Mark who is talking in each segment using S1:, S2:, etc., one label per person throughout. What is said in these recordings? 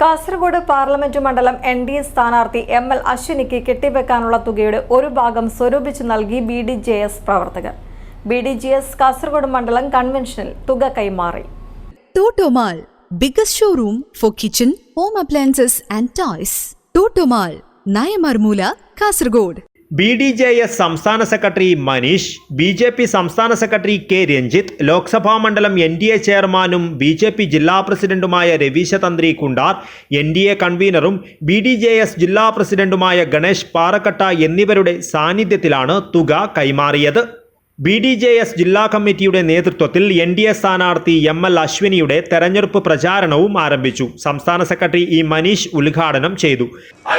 S1: Kasaragod parliament മണ്ഡലം N D A സ്ഥാനാർത്ഥി M L അശ്വിനിക്ക് കെട്ടിവെക്കാനുള്ള തുകയുടെ ഒരു ഭാഗം സ്വരൂപിച്ചു നൽകി ബി ഡി ജെ എസ് പ്രവർത്തകർ B D J S Kasaragod മണ്ഡലം കൺവെൻഷനിൽ തുക കൈമാറി
S2: Totomall biggest showroom for kitchen home appliances and toys. Totomall Nayamarmoola Kasargod.
S3: B D J S സംസ്ഥാന secretary Manish B J P സംസ്ഥാന സെക്രട്ടറി കെ രഞ്ജിത്ത് ലോക്സഭാ മണ്ഡലം N D A ചെയർമാനും B J P ജില്ലാ പ്രസിഡന്റുമായ Ravisha Tantri Kundar N D A കൺവീനറും B D J S ജില്ലാ പ്രസിഡന്റുമായ ഗണേഷ് പാറക്കട്ട എന്നിവരുടെ സാന്നിധ്യത്തിലാണ് തുക കൈമാറിയത്. ബി ഡി ജെ എസ് ജില്ലാ കമ്മിറ്റിയുടെ നേതൃത്വത്തിൽ എൻ ഡി എ സ്ഥാനാർത്ഥി എം എൽ അശ്വിനിയുടെ തെരഞ്ഞെടുപ്പ് പ്രചാരണവും ആരംഭിച്ചു. സംസ്ഥാന സെക്രട്ടറി ഇ മനീഷ് ഉദ്ഘാടനം ചെയ്തു.
S4: ആ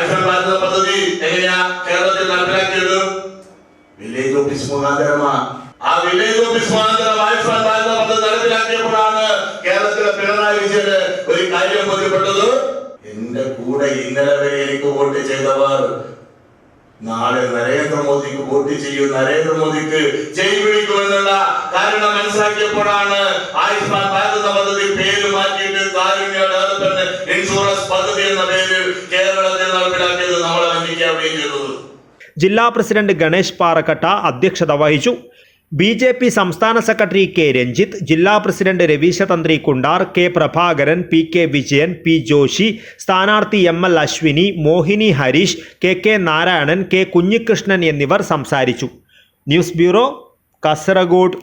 S4: കേരളത്തിലെ പിണറായി ഒരു കാര്യം എന്റെ കൂടെ ഇന്നലെ വരെ എനിക്ക് വോട്ട് ചെയ്തവർ നാളെ നരേന്ദ്രമോദിക്ക് വോട്ട് ചെയ്യും. നരേന്ദ്രമോദിക്ക് ജയ് വിളിക്കുമെന്നുള്ള കാരണം മനസ്സിലാക്കിയപ്പോഴാണ് ആയുഷ്മാൻ ഭാരത പദ്ധതി പേര് മാറ്റിയിട്ട് ഇൻഷുറൻസ് പദ്ധതി എന്ന പേരിൽ കേരളത്തിൽ നടപ്പിലാക്കിയത് നമ്മളെ വഞ്ചിക്കുകയും ചെയ്തത്.
S3: ജില്ലാ പ്രസിഡന്റ് ഗണേഷ് പാറക്കട്ട അധ്യക്ഷത വഹിച്ചു. ബി ജെ പി സംസ്ഥാന സെക്രട്ടറി കെ രഞ്ജിത്ത് ജില്ലാ president Ravisha Tantri Kundar K Prabhakaran P K Vijayan P Joshi സ്ഥാനാർത്ഥി M L Aswini Mohini Harish K K Narayanan K Kunhikrishnan എന്നിവർ സംസാരിച്ചു. News bureau Kasaragod.